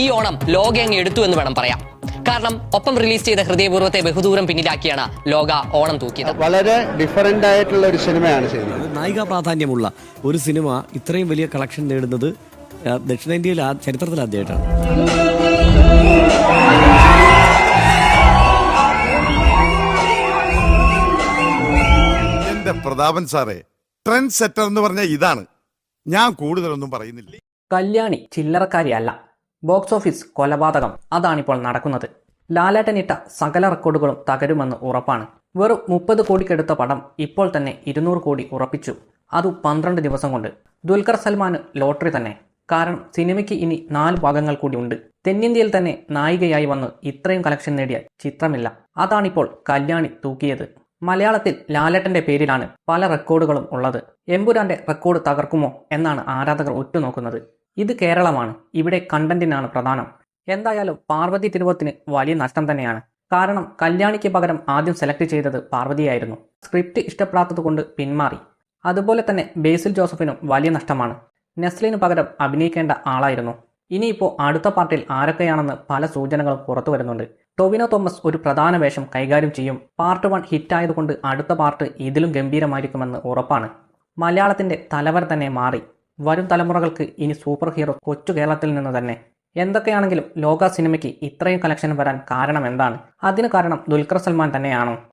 ഈ ഓണം ലോക അങ്ങ് എടുത്തു എന്ന് വേണം പറയാം. കാരണം ഒപ്പം റിലീസ് ചെയ്ത ഹൃദയപൂർവത്തെ ബഹുദൂരം പിന്നിലാക്കിയാണ് ലോക ഓണം തൂക്കിയത്. വളരെ ഡിഫറന്റ് ആയിട്ടുള്ള ഒരു സിനിമയാണ് നായിക പ്രാധാന്യമുള്ള ഒരു സിനിമ ഇത്രയും വലിയ കളക്ഷൻ നേടുന്നത് ദക്ഷിണേന്ത്യയിൽ ആ ചരിത്രത്തിൽ ആദ്യമായിട്ടാണ്. എന്റെ പ്രതാപൻ സാറേ ട്രെൻഡ് സെറ്റർ എന്ന് പറഞ്ഞ ഇതാണ്. ഞാൻ കൂടുതലൊന്നും പറയുന്നില്ല. കല്യാണി ചില്ലറക്കാരിയല്ല. ബോക്സ് ഓഫീസ് കൊലപാതകം. അതാണിപ്പോൾ നടക്കുന്നത്. ലാലേട്ടനിട്ട സകല റെക്കോർഡുകളും തകരുമെന്ന് ഉറപ്പാണ്. വെറും മുപ്പത് കോടിക്കെടുത്ത പടം ഇപ്പോൾ തന്നെ ഇരുന്നൂറ് കോടി ഉറപ്പിച്ചു. അത് പന്ത്രണ്ട് ദിവസം കൊണ്ട്. ദുൽഖർ സൽമാന് ലോട്ടറി തന്നെ. കാരണം സിനിമയ്ക്ക് ഇനി നാല് ഭാഗങ്ങൾ കൂടി ഉണ്ട്. തെന്നിന്ത്യയിൽ തന്നെ നായികയായി വന്ന് ഇത്രയും കളക്ഷൻ നേടിയ ചിത്രമില്ല. അതാണിപ്പോൾ കല്യാണി തൂക്കിയത്. മലയാളത്തിൽ ലാലേട്ടന്റെ പേരിലാണ് പല റെക്കോർഡുകളും ഉള്ളത്. എമ്പുരാന്റെ റെക്കോർഡ് തകർക്കുമോ എന്നാണ് ആരാധകർ ഉറ്റുനോക്കുന്നത്. ഇത് കേരളമാണ്. ഇവിടെ കണ്ടന്റിനാണ് പ്രധാനം. എന്തായാലും പാർവതി തിരുവത്തിന് വലിയ നഷ്ടം തന്നെയാണ്. കാരണം കല്യാണിക്ക് പകരം ആദ്യം സെലക്ട് ചെയ്തത് പാർവതിയായിരുന്നു. സ്ക്രിപ്റ്റ് ഇഷ്ടപ്പെടാത്തതുകൊണ്ട് പിന്മാറി. അതുപോലെ തന്നെ ബേസിൽ ജോസഫിനും വലിയ നഷ്ടമാണ്. നെസ്ലിന് പകരം അഭിനയിക്കേണ്ട ആളായിരുന്നു. ഇനിയിപ്പോൾ അടുത്ത പാർട്ടിൽ ആരൊക്കെയാണെന്ന് പല സൂചനകളും പുറത്തു വരുന്നുണ്ട്. ടൊവിനോ തോമസ് ഒരു പ്രധാന വേഷം കൈകാര്യം ചെയ്യും. പാർട്ട് വൺ ഹിറ്റായതുകൊണ്ട് അടുത്ത പാർട്ട് ഇതിലും ഗംഭീരമായിരിക്കുമെന്ന് ഉറപ്പാണ്. മലയാളത്തിന്റെ തലവർ തന്നെ മാറി. വരും തലമുറകൾക്ക് ഇനി സൂപ്പർ ഹീറോ കൊച്ചു കേരളത്തിൽ നിന്ന് തന്നെ. എന്തൊക്കെയാണെങ്കിലും ലോക സിനിമയ്ക്ക് ഇത്രയും കളക്ഷൻ വരാൻ കാരണം എന്താണ്? അതിന് കാരണം ദുൽഖർ സൽമാൻ തന്നെയാണോ?